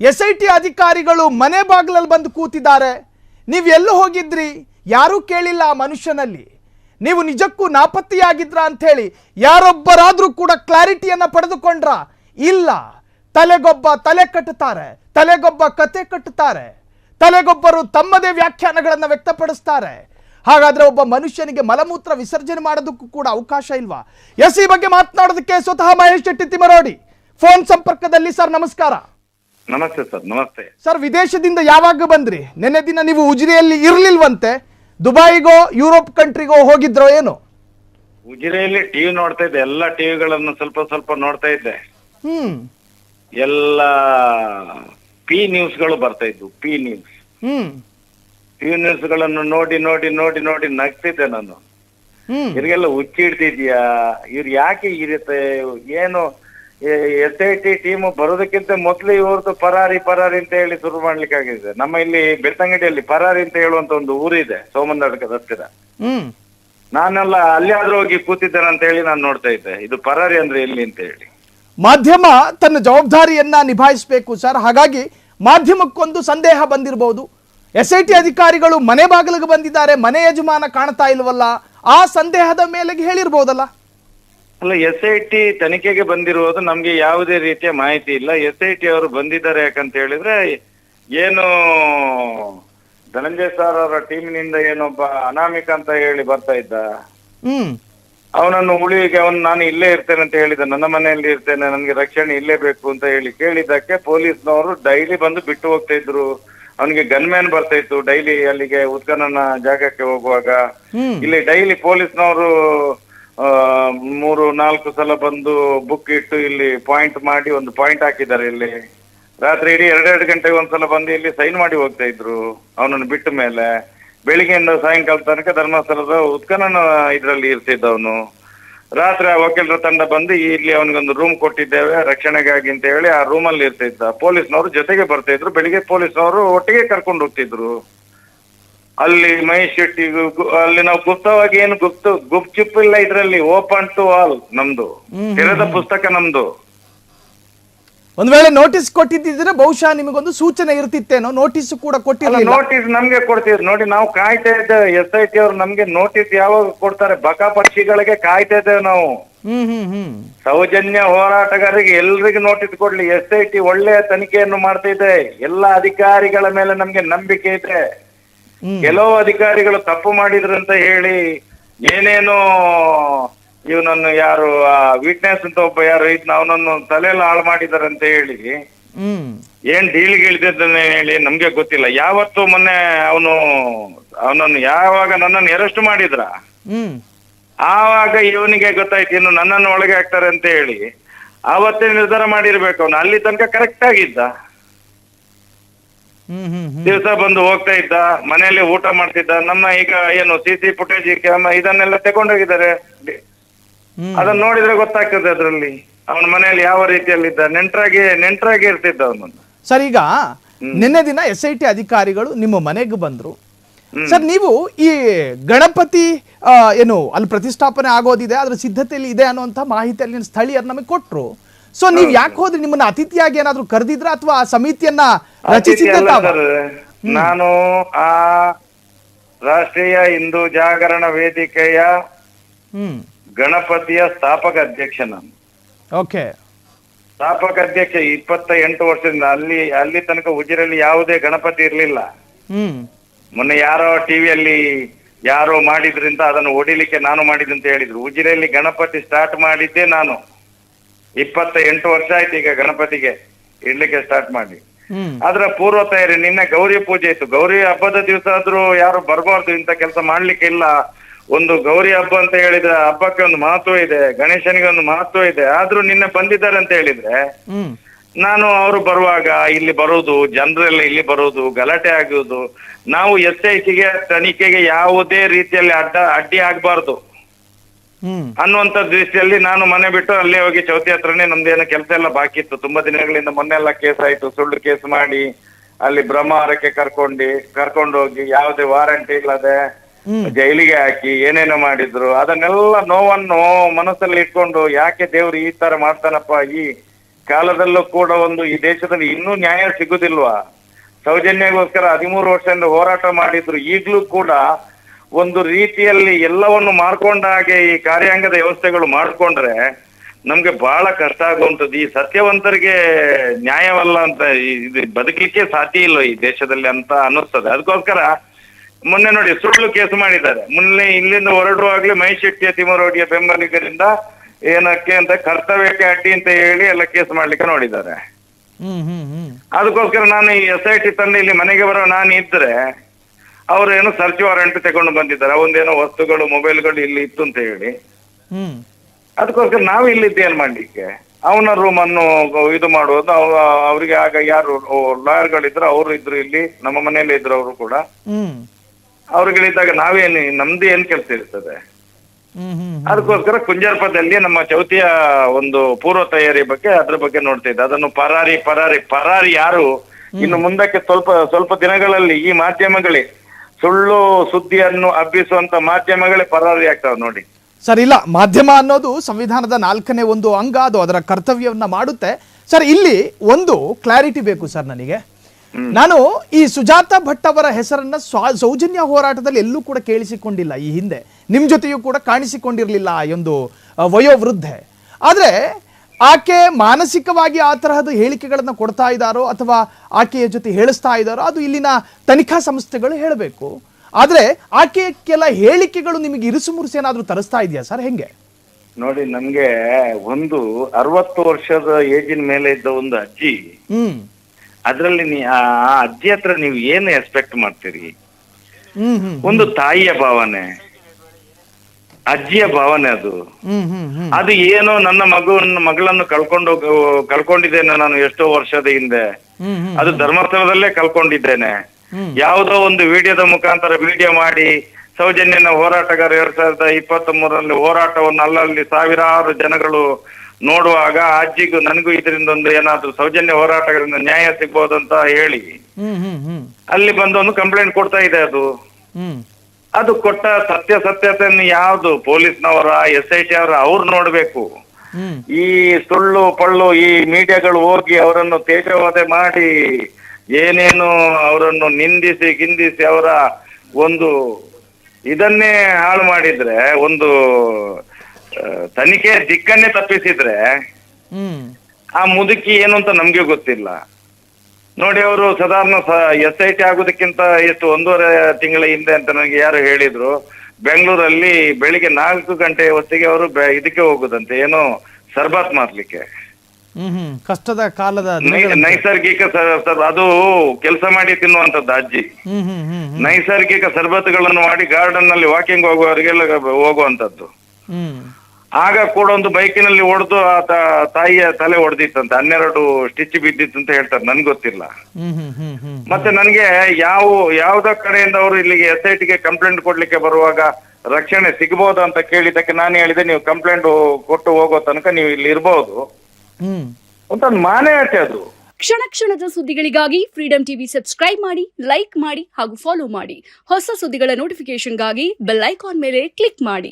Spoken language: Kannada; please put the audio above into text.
ಎಸ್ ಐ ಟಿ ಅಧಿಕಾರಿಗಳು ಮನೆ ಬಾಗಿಲಲ್ಲಿ ಬಂದು ಕೂತಿದ್ದಾರೆ. ನೀವು ಎಲ್ಲೂ ಹೋಗಿದ್ರಿ, ಯಾರೂ ಕೇಳಿಲ್ಲ ಆ ಮನುಷ್ಯನಲ್ಲಿ. ನೀವು ನಿಜಕ್ಕೂ ನಾಪತ್ತೆಯಾಗಿದ್ರ ಅಂಥೇಳಿ ಯಾರೊಬ್ಬರಾದರೂ ಕೂಡ ಕ್ಲಾರಿಟಿಯನ್ನು ಪಡೆದುಕೊಂಡ್ರ? ಇಲ್ಲ. ತಲೆಗೊಬ್ಬ ತಲೆ ಕಟ್ಟುತ್ತಾರೆ, ತಲೆಗೊಬ್ಬ ಕತೆ ಕಟ್ಟುತ್ತಾರೆ, ತಲೆಗೊಬ್ಬರು ತಮ್ಮದೇ ವ್ಯಾಖ್ಯಾನಗಳನ್ನು ವ್ಯಕ್ತಪಡಿಸ್ತಾರೆ. ಹಾಗಾದ್ರೆ ಒಬ್ಬ ಮನುಷ್ಯನಿಗೆ ಮಲಮೂತ್ರ ವಿಸರ್ಜನೆ ಮಾಡೋದಕ್ಕೂ ಕೂಡ ಅವಕಾಶ ಇಲ್ವಾ? ಎಸ್ ಈ ಬಗ್ಗೆ ಮಾತನಾಡೋದಕ್ಕೆ ಸ್ವತಃ ಮಹೇಶ್ ಶೆಟ್ಟಿ ತಿಮರೋಡಿ ಫೋನ್ ಸಂಪರ್ಕದಲ್ಲಿ ಸರ್, ನಮಸ್ಕಾರ. ನಮಸ್ತೆ ಸರ್ ನಮಸ್ತೆ. ಸರ್ ವಿದೇಶದಿಂದ ಯಾವಾಗ ಬಂದ್ರಿ? ನಿನ್ನೆ ದಿನ ನೀವು ಉಜಿರೆಯಲ್ಲಿ ಇರ್ಲಿಲ್ವಂತೆ. ದುಬೈಗೋ ಯುರೋಪ್ ಕಂಟ್ರಿಗೋ ಹೋಗಿದ್ರೋ ಏನು? ಉಜಿರೆಯಲ್ಲಿ ಟಿವಿ ನೋಡ್ತಾ ಇದ್ದೆ. ಎಲ್ಲ ಟಿವಿಗಳನ್ನು ಸ್ವಲ್ಪ ಸ್ವಲ್ಪ ನೋಡ್ತಾ ಇದ್ದೆ. ಹ್ಮ್. ಎಲ್ಲ ಪಿ ನ್ಯೂಸ್ಗಳು ಬರ್ತಾ ಇದ್ವು ಪಿ ನ್ಯೂಸ್ ಹ್ಮ್. ಪಿ ನ್ಯೂಸ್ಗಳನ್ನು ನೋಡಿ ನೋಡಿ ನೋಡಿ ನೋಡಿ ನಗ್ತಿದ್ದೆ ನಾನು. ಹ್ಮ್. ಇವ್ರಿಗೆಲ್ಲ ಹುಚ್ಚಿಡ್ತಿದ್ಯಾ? ಇವ್ರು ಯಾಕೆ ಇರುತ್ತೆ ಏನು ಎಸ್ ಐ ಟಿ ಟೀಮ್ ಬರೋದಕ್ಕಿಂತ ಮೊದಲು ಇವ್ರದ್ದು ಪರಾರಿ ಪರಾರಿ ಅಂತ ಹೇಳಿ ಶುರು ಮಾಡ್ಲಿಕ್ಕಾಗಿದೆ ನಮ್ಮ ಇಲ್ಲಿ ಬೆಳ್ತಂಗಡಿಯಲ್ಲಿ ಪರಾರಿ ಅಂತ ಹೇಳುವಂತ ಒಂದು ಊರಿದೆ ಸೋಮಂದಡ್ಕದ ಹತ್ತಿರ. ಹ್ಮ್. ನಾನೆಲ್ಲ ಅಲ್ಲಿ ಆದ್ರೂ ಹೋಗಿ ಕೂತಿದ್ದೇನೆ ಅಂತ ಹೇಳಿ ನಾನು ನೋಡ್ತಾ ಇದ್ದೆ. ಇದು ಪರಾರಿ ಅಂದ್ರೆ ಎಲ್ಲಿ ಅಂತ ಹೇಳಿ. ಮಾಧ್ಯಮ ತನ್ನ ಜವಾಬ್ದಾರಿಯನ್ನ ನಿಭಾಯಿಸಬೇಕು ಸರ್. ಹಾಗಾಗಿ ಮಾಧ್ಯಮಕ್ಕೊಂದು ಸಂದೇಹ ಬಂದಿರಬಹುದು ಎಸ್ ಐ ಟಿ ಅಧಿಕಾರಿಗಳು ಮನೆ ಬಾಗಿಲಿಗೆ ಬಂದಿದ್ದಾರೆ ಮನೆ ಯಜಮಾನ ಕಾಣ್ತಾ ಇಲ್ವಲ್ಲ? ಆ ಸಂದೇಹದ ಮೇಲೆಗೆ ಹೇಳಿರ್ಬೋದಲ್ಲ? ಅಲ್ಲ ಎಸ್ ಐ ಟಿ ತನಿಖೆಗೆ ಬಂದಿರುವುದು ನಮ್ಗೆ ಯಾವುದೇ ರೀತಿಯ ಮಾಹಿತಿ ಇಲ್ಲ. ಎಸ್ ಐ ಟಿ ಅವರು ಬಂದಿದ್ದಾರೆ ಯಾಕಂತ ಹೇಳಿದ್ರೆ ಏನು ಧನಂಜಯ ಸರ್ ಅವರ ಟೀಮಿನಿಂದ ಏನೊಬ್ಬ ಅನಾಮಿಕ ಅಂತ ಹೇಳಿ ಬರ್ತಾ ಇದ್ದ. ಹ್ಮ್. ಅವನನ್ನು ಉಳಿವಿಗೆ ಅವನು ನಾನು ಇಲ್ಲೇ ಇರ್ತೇನೆ ಅಂತ ಹೇಳಿದ ನನ್ನ ಮನೆಯಲ್ಲಿ ಇರ್ತೇನೆ ನನಗೆ ರಕ್ಷಣೆ ಇಲ್ಲೇ ಬೇಕು ಅಂತ ಹೇಳಿ ಕೇಳಿದ್ದಕ್ಕೆ ಪೊಲೀಸ್ನವರು ಡೈಲಿ ಬಂದು ಬಿಟ್ಟು ಹೋಗ್ತಾ ಇದ್ರು. ಅವನಿಗೆ ಗನ್ಮ್ಯಾನ್ ಬರ್ತಾ ಇತ್ತು. ಡೈಲಿ ಅಲ್ಲಿಗೆ ಉತ್ಖನನ ಜಾಗಕ್ಕೆ ಹೋಗುವಾಗ. ಇಲ್ಲಿ ಡೈಲಿ ಪೊಲೀಸ್ನವರು ಮೂರು, ನಾಲ್ಕು ಸಲ ಬಂದು ಬುಕ್ ಇಟ್ಟು ಇಲ್ಲಿ ಪಾಯಿಂಟ್ ಮಾಡಿ ಒಂದು ಪಾಯಿಂಟ್ ಹಾಕಿದ್ದಾರೆ ಇಲ್ಲಿ. ರಾತ್ರಿ ಇಡೀ ಎರಡೆರಡು ಗಂಟೆಗೆ ಒಂದ್ಸಲ ಬಂದು ಇಲ್ಲಿ ಸೈನ್ ಮಾಡಿ ಹೋಗ್ತಾ ಇದ್ರು ಅವನನ್ನು ಬಿಟ್ಟ ಮೇಲೆ. ಬೆಳಿಗ್ಗೆಯಿಂದ ಸಾಯಂಕಾಲ ತನಕ ಧರ್ಮಸ್ಥಳದ ಉತ್ಖನನ ಇದರಲ್ಲಿ ಇರ್ತಿದ್ದ ಅವನು ರಾತ್ರಿ ಆ ವಕೀಲರ ತಂಡ ಬಂದು ಇಲ್ಲಿ ಅವನಿಗೊಂದು ರೂಮ್ ಕೊಟ್ಟಿದ್ದೇವೆ, ರಕ್ಷಣೆಗಾಗಿ ಅಂತ ಹೇಳಿ ಆ ರೂಮಲ್ಲಿ ಇರ್ತಿದ್ದ. ಪೊಲೀಸ್ನವರು ಜೊತೆಗೆ ಬರ್ತಾ ಇದ್ರು. ಬೆಳಿಗ್ಗೆ ಪೊಲೀಸ್ನವರು ಒಟ್ಟಿಗೆ ಕರ್ಕೊಂಡು ಹೋಗ್ತಿದ್ರು. ಅಲ್ಲಿ ಮಹೇಶ್ ಶೆಟ್ಟಿ ಅಲ್ಲಿ ನಾವು ಗುಪ್ತವಾಗಿ ಏನು ಗುಪ್ತ ಗುಪ್ಚುಪ್ ಇಲ್ಲ ಇದ್ರಲ್ಲಿ ಓಪನ್ ಟು ಆಲ್ ನಮ್ದು. ತೆರೆದ ಪುಸ್ತಕ ನಮ್ದು. ಒಂದ್ ವೇಳೆ ನೋಟಿಸ್ ಕೊಟ್ಟಿದ್ದಿದ್ರೆ ಬಹುಶಃ ನಿಮಗೊಂದು ಸೂಚನೆ ಇರ್ತಿತ್ತೇನೋ ನೋಟಿಸ್ ಕೂಡ ಕೊಟ್ಟಿಲ್ಲ ಕೊಟ್ಟಿರಲಿಲ್ಲ. ನೋಟಿಸ್ ನಮ್ಗೆ ಕೊಡ್ತಿದ್ರು. ನೋಡಿ ನಾವು ಕಾಯ್ತಾ ಇದ್ದೇವೆ ಎಸ್ ಐ ಟಿ ಅವ್ರು ನಮ್ಗೆ ನೋಟಿಸ್ ಯಾವಾಗ ಕೊಡ್ತಾರೆ? ಬಕ ಪಕ್ಷಿಗಳಿಗೆ ಕಾಯ್ತಾ ಇದ್ದೇವೆ ನಾವು. ಸೌಜನ್ಯ ಹೋರಾಟಗಾರರಿಗೆ ಎಲ್ರಿಗೂ ನೋಟಿಸ್ ಕೊಡ್ಲಿ. ಎಸ್ ಐ ಟಿ ಒಳ್ಳೆಯ ತನಿಖೆಯನ್ನು ಮಾಡ್ತಾ ಇದೆ. ಎಲ್ಲ ಅಧಿಕಾರಿಗಳ ಮೇಲೆ ನಮ್ಗೆ ನಂಬಿಕೆ ಇದೆ. ಕೆಲವು ಅಧಿಕಾರಿಗಳು ತಪ್ಪು ಮಾಡಿದ್ರಂತ ಹೇಳಿ ಏನೇನು ಇವನನ್ನು ಯಾರು ವಿಟ್ನೆಸ್ ಅಂತ ಒಬ್ಬ ಯಾರು ಇದ್ನ ಅವನನ್ನು ತಲೆಯಲ್ಲಿ ಹಾಳು ಮಾಡಿದಾರೆ ಅಂತ ಹೇಳಿ ಏನ್ ಡೀಲ್ಗೆ ಇಳಿದಿದ್ದಾನೆ ಹೇಳಿ ನಮ್ಗೆ ಗೊತ್ತಿಲ್ಲ. ಯಾವತ್ತು ಮೊನ್ನೆ ಅವನು ಅವನನ್ನು ಯಾವಾಗ ನನ್ನನ್ನು ಅರೆಸ್ಟ್ ಮಾಡಿದ್ರ? ಆವಾಗ ಇವನಿಗೆ ಗೊತ್ತಾಯ್ತು ಇನ್ನು ನನ್ನನ್ನು ಒಳಗೆ ಹಾಕ್ತಾರೆ ಅಂತ ಹೇಳಿ ಆವತ್ತೇ ನಿರ್ಧಾರ ಮಾಡಿರ್ಬೇಕು ಅವನು. ಅಲ್ಲಿ ತನಕ ಕರೆಕ್ಟ್ ಆಗಿದ್ದ. ದಿವಸ ಬಂದು ಹೋಗ್ತಾ ಇದ್ದ ಮನೆಯಲ್ಲಿ ಊಟ ಮಾಡ್ತಿದ್ದ ನಮ್ಮ ಈಗ ಏನು ಸಿ ಸಿ ಫುಟೇಜ್ ಕ್ಯಾಮ ಇದನ್ನೆಲ್ಲ ತಗೊಂಡೋಗಿದ್ದಾರೆ. ಅದನ್ನ ನೋಡಿದ್ರೆ ಗೊತ್ತಾಗ್ತದೆ ಅದ್ರಲ್ಲಿ. ಅವನ ಮನೆಯಲ್ಲಿ ಯಾವ ರೀತಿಯಲ್ಲಿ ಇದ್ದ ನೆಂಟರಾಗಿ ನೆಂಟರಾಗಿ ಇರ್ತಿದ್ದ ಅವನನ್ನು ಸರ್ ಈಗ ನಿನ್ನೆ ದಿನ ಎಸ್ ಐ ಟಿ ಅಧಿಕಾರಿಗಳು ನಿಮ್ಮ ಮನೆಗೆ ಬಂದ್ರು. ಸರ್ ನೀವು ಈ ಗಣಪತಿ ಏನು ಅಲ್ಲಿ ಪ್ರತಿಷ್ಠಾಪನೆ ಆಗೋದಿದೆ ಅದ್ರ ಸಿದ್ಧತೆಯಲ್ಲಿ ಇದೆ ಅನ್ನುವಂಥ ಮಾಹಿತಿ ಅಲ್ಲಿ ಸ್ಥಳೀಯರು ನಮಗೆ ಕೊಟ್ರು. ಸೊ ನೀವು ಯಾಕೆ ಹೋದ್ರಿ ನಿಮ್ಮನ್ನ ಅತಿಥಿಯಾಗಿ ಏನಾದ್ರು ಕರೆದಿದ್ರ ಅಥವಾ ಆ ಸಮಿತಿಯನ್ನ ತಾವ? ನಾನು ಆ ರಾಷ್ಟ್ರೀಯ ಹಿಂದೂ ಜಾಗರಣ ವೇದಿಕೆಯ ಹ್ಮ್. ಗಣಪತಿಯ ಸ್ಥಾಪಕ ಅಧ್ಯಕ್ಷ ನಾನು. ಓಕೆ. ಸ್ಥಾಪಕ ಅಧ್ಯಕ್ಷ ಇಪ್ಪತ್ತ ಎಂಟು ವರ್ಷದಿಂದ ಅಲ್ಲಿ ಅಲ್ಲಿ ತನಕ ಉಜಿರಲ್ಲಿ ಯಾವುದೇ ಗಣಪತಿ ಇರ್ಲಿಲ್ಲ. ಹ್ಮ್. ಮೊನ್ನೆ ಯಾರೋ ಟಿವಿಯಲ್ಲಿ ಯಾರೋ ಮಾಡಿದ್ರಿಂದ ಅದನ್ನು ಹೊಡಿಲಿಕ್ಕೆ ನಾನು ಮಾಡಿದಂತ ಹೇಳಿದ್ರು. ಉಜಿರೆಯಲ್ಲಿ ಗಣಪತಿ ಸ್ಟಾರ್ಟ್ ಮಾಡಿದ್ದೆ ನಾನು. ಇಪ್ಪತ್ತ ಎಂಟು ವರ್ಷ ಆಯ್ತು ಈಗ ಗಣಪತಿಗೆ ಇಡ್ಲಿಕ್ಕೆ ಸ್ಟಾರ್ಟ್ ಮಾಡಿ. ಅದ್ರ ಪೂರ್ವ ತಯಾರಿ ನಿನ್ನೆ ಗೌರಿ ಪೂಜೆ ಇತ್ತು. ಗೌರಿ ಹಬ್ಬದ ದಿವಸ ಆದ್ರೂ ಯಾರು ಬರಬಾರ್ದು ಇಂತ ಕೆಲಸ ಮಾಡ್ಲಿಕ್ಕೆ ಇಲ್ಲ. ಒಂದು ಗೌರಿ ಹಬ್ಬ ಅಂತ ಹೇಳಿದ್ರೆ ಹಬ್ಬಕ್ಕೆ ಒಂದು ಮಹತ್ವ ಇದೆ ಗಣೇಶನಿಗೆ ಒಂದು ಮಹತ್ವ ಇದೆ. ಆದ್ರೂ ನಿನ್ನೆ ಬಂದಿದ್ದಾರೆ ಅಂತ ಹೇಳಿದ್ರೆ ನಾನು ಅವರು ಬರುವಾಗ ಇಲ್ಲಿ ಬರೋದು ಜನರೆಲ್ಲ ಇಲ್ಲಿ ಬರೋದು ಗಲಾಟೆ ಆಗುವುದು ನಾವು ಎಸ್ ಐ ಟಿಗೆ ತನಿಖೆಗೆ ಯಾವುದೇ ರೀತಿಯಲ್ಲಿ ಅಡ್ಡ ಅಡ್ಡಿ ಆಗ್ಬಾರ್ದು. ಅನ್ನುವಂತ ದೃಷ್ಟಿಯಲ್ಲಿ ನಾನು ಮನೆ ಬಿಟ್ಟು ಅಲ್ಲೇ ಹೋಗಿ ಚೌತಿ ಹತ್ರನೇ ನಮ್ದೇನೋ ಕೆಲಸ ಎಲ್ಲ ಬಾಕಿ ಇತ್ತು. ತುಂಬಾ ದಿನಗಳಿಂದ ಮೊನ್ನೆ ಎಲ್ಲ ಕೇಸ್ ಆಯ್ತು. ಸುಳ್ಳು ಕೇಸ್ ಮಾಡಿ ಅಲ್ಲಿ ಬ್ರಹ್ಮಾರಕ್ಕೆ ಕರ್ಕೊಂಡು ಕರ್ಕೊಂಡು ಹೋಗಿ ಯಾವುದೇ ವಾರಂಟಿ ಇಲ್ಲದೆ ಜೈಲಿಗೆ ಹಾಕಿ ಏನೇನೋ ಮಾಡಿದ್ರು. ಅದನ್ನೆಲ್ಲ ನೋವನ್ನು ಮನಸ್ಸಲ್ಲಿ ಇಟ್ಕೊಂಡು ಯಾಕೆ ದೇವ್ರು ಈ ತರ ಮಾಡ್ತಾನಪ್ಪ? ಈ ಕಾಲದಲ್ಲೂ ಕೂಡ ಒಂದು ಈ ದೇಶದಲ್ಲಿ ಇನ್ನೂ ನ್ಯಾಯ ಸಿಗುದಿಲ್ವಾ? ಸೌಜನ್ಯಗೋಸ್ಕರ ಹದಿಮೂರು ವರ್ಷದಿಂದ ಹೋರಾಟ ಮಾಡಿದ್ರು. ಈಗ್ಲೂ ಕೂಡ ಒಂದು ರೀತಿಯಲ್ಲಿ ಎಲ್ಲವನ್ನು ಮಾಡ್ಕೊಂಡ ಹಾಗೆ ಈ ಕಾರ್ಯಾಂಗದ ವ್ಯವಸ್ಥೆಗಳು ಮಾಡಿಕೊಂಡ್ರೆ ನಮ್ಗೆ ಬಹಳ ಕಷ್ಟ ಆಗುವಂಥದ್ದು. ಈ ಸತ್ಯವಂತರಿಗೆ ನ್ಯಾಯವಲ್ಲ ಅಂತ ಇದು ಬದುಕಲಿಕ್ಕೆ ಸಾಧ್ಯ ಇಲ್ಲ ಈ ದೇಶದಲ್ಲಿ ಅಂತ ಅನ್ನಿಸ್ತದೆ. ಅದಕ್ಕೋಸ್ಕರ ಮೊನ್ನೆ ನೋಡಿ ಸುಳ್ಳು ಕೇಸ್ ಮಾಡಿದ್ದಾರೆ. ಮೊನ್ನೆ ಇಲ್ಲಿಂದ ಹೊರಡುವಾಗ್ಲೇ ಮಹೇಶ್ ಶೆಟ್ಟಿಯ ತಿಮ್ಮರೋಡಿಯ ಬೆಂಬಲಿಗರಿಂದ ಏನಕ್ಕೆ ಅಂತ ಕರ್ತವ್ಯಕ್ಕೆ ಅಡ್ಡಿ ಅಂತ ಹೇಳಿ ಎಲ್ಲ ಕೇಸ್ ಮಾಡ್ಲಿಕ್ಕೆ ನೋಡಿದ್ದಾರೆ. ಅದಕ್ಕೋಸ್ಕರ ನಾನು ಈ ಎಸ್ ಐ ಟಿ ತಂದು ಇಲ್ಲಿ ಮನೆಗೆ ಬರೋ ನಾನು ಇದ್ರೆ ಅವರು ಏನೋ ಸರ್ಚ್ ವಾರೆಂಟ್ ತಗೊಂಡು ಬಂದಿದ್ದಾರೆ. ಒಂದೇನೋ ವಸ್ತುಗಳು ಮೊಬೈಲ್ಗಳು ಇಲ್ಲಿ ಇತ್ತು ಅಂತ ಹೇಳಿ. ಹ್ಮ್. ಅದಕ್ಕೋಸ್ಕರ ನಾವು ಇಲ್ಲಿದ್ದು ಏನ್ ಮಾಡ್ಲಿಕ್ಕೆ? ಅವನ ರೂಮ್ ಅನ್ನು ಇದು ಮಾಡುವುದು. ಅವ- ಅವರಿಗೆ ಆಗ ಯಾರು ಲಾಯರ್ಗಳಿದ್ರು ಅವರು ಇದ್ರು ಇಲ್ಲಿ ನಮ್ಮ ಮನೆಯಲ್ಲಿ ಇದ್ರು ಅವರು ಕೂಡ. ಅವ್ರುಗಳಿದ್ದಾಗ ನಾವೇನು ನಮ್ದು ಏನ್ ಕೆಲಸ ಇರ್ತದೆ? ಅದಕ್ಕೋಸ್ಕರ ಕುಂಜಾರ್ಪದಲ್ಲಿ ನಮ್ಮ ಚೌತಿಯ ಒಂದು ಪೂರ್ವ ತಯಾರಿ ಬಗ್ಗೆ ಅದ್ರ ಬಗ್ಗೆ ನೋಡ್ತಾ ಇದ್ದೆ. ಅದನ್ನು ಪರಾರಿ ಪರಾರಿ ಪರಾರಿ ಯಾರು? ಇನ್ನು ಮುಂದಕ್ಕೆ ಸ್ವಲ್ಪ ಸ್ವಲ್ಪ ದಿನಗಳಲ್ಲಿ ಈ ಮಾಧ್ಯಮಗಳೇ ಸುಳ್ಳು ಸುದ್ದಿಯನ್ನು ಹಬ್ಬಿಸುವಂತ ಮಾಧ್ಯಮಗಳೇ ಪರಾರಿ ಆಗ್ತಾವೆ ನೋಡಿ. ಸರ್ ಇಲ್ಲ ಮಾಧ್ಯಮ ಅನ್ನೋದು ಸಂವಿಧಾನದ ನಾಲ್ಕನೇ ಒಂದು ಅಂಗ ಅದು ಅದರ ಕರ್ತವ್ಯವನ್ನ ಮಾಡುತ್ತೆ. ಸರ್ ಇಲ್ಲಿ ಒಂದು ಕ್ಲಾರಿಟಿ ಬೇಕು ಸರ್ ನನಗೆ. ನಾನು ಈ ಸುಜಾತ ಭಟ್ ಅವರ ಹೆಸರನ್ನ ಸ್ವಾ ಸೌಜನ್ಯ ಹೋರಾಟದಲ್ಲಿ ಎಲ್ಲೂ ಕೂಡ ಕೇಳಿಸಿಕೊಂಡಿಲ್ಲ ಈ ಹಿಂದೆ. ನಿಮ್ ಜೊತೆಯೂ ಕೂಡ ಕಾಣಿಸಿಕೊಂಡಿರಲಿಲ್ಲ ಈ ಒಂದು ವಯೋವೃದ್ಧೆ. ಆದ್ರೆ ಆಕೆ ಮಾನಸಿಕವಾಗಿ ಆ ತರಹದ ಹೇಳಿಕೆಗಳನ್ನ ಕೊಡ್ತಾ ಇದ್ದಾರೋ ಅಥವಾ ಆಕೆಯ ಜೊತೆ ಹೇಳಿಸ್ತಾ ಇದ್ದಾರೋ ಅದು ಇಲ್ಲಿನ ತನಿಖಾ ಸಂಸ್ಥೆಗಳು ಹೇಳಬೇಕು. ಆದ್ರೆ ಆಕೆಯ ಕೆಲ ಹೇಳಿಕೆಗಳು ನಿಮಗೆ ಇರುಸು ಮುರುಸು ಏನಾದ್ರೂ ತರಿಸ್ತಾ ಇದೆಯಾ ಸರ್? ಹೆಂಗೆ? ನೋಡಿ ನಮ್ಗೆ ಒಂದು ಅರವತ್ತು ವರ್ಷದ ಏಜಿನ ಮೇಲೆ ಇದ್ದ ಒಂದು ಅಜ್ಜಿ. ಹ್ಮ್. ಅದ್ರಲ್ಲಿ ನೀ ಆ ಅಜ್ಜಿ ಹತ್ರ ನೀವು ಏನು ಎಕ್ಸ್ಪೆಕ್ಟ್ ಮಾಡ್ತೀರಿ? ಒಂದು ತಾಯಿಯ ಭಾವನೆ. ಅಜ್ಜಿಯ ಭಾವನೆ ಅದು. ಅದು ಏನೋ ನನ್ನ ಮಗುವನ್ನು ಮಗಳನ್ನು ಕಳ್ಕೊಂಡು ಕಳ್ಕೊಂಡಿದ್ದೇನೆ ನಾನು ಎಷ್ಟೋ ವರ್ಷದ ಹಿಂದೆ. ಅದು ಧರ್ಮಸ್ಥಳದಲ್ಲೇ ಕಳ್ಕೊಂಡಿದ್ದೇನೆ. ಯಾವುದೋ ಒಂದು ವಿಡಿಯೋದ ಮುಖಾಂತರ ವಿಡಿಯೋ ಮಾಡಿ ಸೌಜನ್ಯನ ಹೋರಾಟಗಾರ ಎರಡ್ ಸಾವಿರದ ಇಪ್ಪತ್ತ್ ಮೂರರಲ್ಲಿ ಹೋರಾಟವನ್ನು ಅಲ್ಲಲ್ಲಿ ಸಾವಿರಾರು ಜನಗಳು ನೋಡುವಾಗ ಅಜ್ಜಿಗೂ ನನಗೂ ಇದರಿಂದ ಒಂದು ಏನಾದ್ರು ಸೌಜನ್ಯ ಹೋರಾಟಗಳಿಂದ ನ್ಯಾಯ ಸಿಗ್ಬೋದಂತ ಹೇಳಿ. ಅಲ್ಲಿ ಬಂದು ಒಂದು ಕಂಪ್ಲೇಂಟ್ ಕೊಡ್ತಾ ಇದೆ ಅದು. ಅದು ಕೊಟ್ಟ ಸತ್ಯಾಸತ್ಯತೆಯನ್ನು ಯಾವ್ದು? ಪೊಲೀಸ್ನವರ ಎಸ್ ಐ ಟಿ ಅವರ ಅವ್ರು ನೋಡ್ಬೇಕು ಈ ಸುಳ್ಳು ಪಳ್ಳು ಈ ಮೀಡಿಯಾಗಳು ಹೋಗಿ ಅವರನ್ನು ತೇಜವಾದೆ ಮಾಡಿ ಏನೇನು ಅವರನ್ನು ನಿಂದಿಸಿ ಗಿಂದಿಸಿ ಅವರ ಒಂದು ಇದನ್ನೇ ಹಾಳು ಮಾಡಿದ್ರೆ ಒಂದು ತನಿಖೆ ದಿಕ್ಕನ್ನೇ ತಪ್ಪಿಸಿದ್ರೆ ಆ ಮುದುಕಿ ಏನು ಅಂತ ನಮ್ಗೆ ಗೊತ್ತಿಲ್ಲ. ನೋಡಿ ಅವರು ಸಾಧಾರಣ ಎಸ್ ಐ ಟಿ ಆಗೋದಕ್ಕಿಂತ ಎಷ್ಟು ಒಂದೂವರೆ ತಿಂಗಳ ಹಿಂದೆ ಅಂತ ನನಗೆ ಯಾರು ಹೇಳಿದ್ರು. ಬೆಂಗಳೂರಲ್ಲಿ ಬೆಳಿಗ್ಗೆ ನಾಲ್ಕು ಗಂಟೆ ಹೊತ್ತಿಗೆ ಅವರು ಇದಕ್ಕೆ ಹೋಗುದಂತೆ ಏನೋ ಸರ್ಬತ್ ಮಾಡ್ಲಿಕ್ಕೆ. ಹ್ಮ್ ಕಷ್ಟದ ಕಾಲದ ನೈ- ನೈಸರ್ಗಿಕ ಸ- ಅದು ಕೆಲಸ ಮಾಡಿ ತಿನ್ನುವಂತದ್ದು ಅಜ್ಜಿ. ಹ್ಮ್ ಹ್ಮ್ ಹ್ಮ್ ಹ್ಮ್. ನೈಸರ್ಗಿಕ ಸರ್ಬತ್ಗಳನ್ನು ಮಾಡಿ ಗಾರ್ಡನ್ನಲ್ಲಿ ವಾಕಿಂಗ್ ಹೋಗುವವರಿಗೆಲ್ಲ ಹೋಗುವಂತದ್ದು ಹ್ಮ್. ಆಗ ಕೂಡ ಒಂದು ಬೈಕಿನಲ್ಲಿ ಹೊಡೆದು ಆ ತ- ತಾಯಿಯ ತಲೆ ಹೊಡೆದಿತ್ತಂತೆ ಹನ್ನೆರಡು ಸ್ಟಿಚ್ ಬಿದ್ದಿತ್ತು ಅಂತ ಹೇಳ್ತಾರೆ. ನನ್ಗೆ ಗೊತ್ತಿಲ್ಲ. ಹ್ಮ್ ಹ್ಮ್ ಹ್ಮ್ ಹ್ಮ್ ಮತ್ತೆ ನನಗೆ ಯಾವ ಯಾವ್ದ ಕಡೆಯಿಂದ ಅವರು ಇಲ್ಲಿಗೆ ಎಸ್ ಐ ಟಿಗೆ ಕಂಪ್ಲೇಂಟ್ ಕೊಡ್ಲಿಕ್ಕೆ ಬರುವಾಗ ರಕ್ಷಣೆ ಸಿಗಬಹುದು ಅಂತ ಕೇಳಿದ್ದಕ್ಕೆ ನಾನು ಹೇಳಿದೆ ನೀವು ಕಂಪ್ಲೇಂಟ್ ಕೊಟ್ಟು ಹೋಗೋ ತನಕ ನೀವು ಇಲ್ಲಿ ಇರ್ಬೋದು. ಹ್ಮ್. ಅಂತ ಒಂದು ಮಾನೇ ಆಟೆ ಅದು. ಕ್ಷಣ ಕ್ಷಣದ ಸುದ್ದಿಗಳಿಗಾಗಿ ಫ್ರೀಡಂ ಟಿವಿ ಸಬ್ಸ್ಕ್ರೈಬ್ ಮಾಡಿ ಲೈಕ್ ಮಾಡಿ ಹಾಗೂ ಫಾಲೋ ಮಾಡಿ. ಹೊಸ ಸುದ್ದಿಗಳ ನೋಟಿಫಿಕೇಶನ್ಗಾಗಿ ಬೆಲ್ ಐಕಾನ್ ಮೇಲೆ ಕ್ಲಿಕ್ ಮಾಡಿ.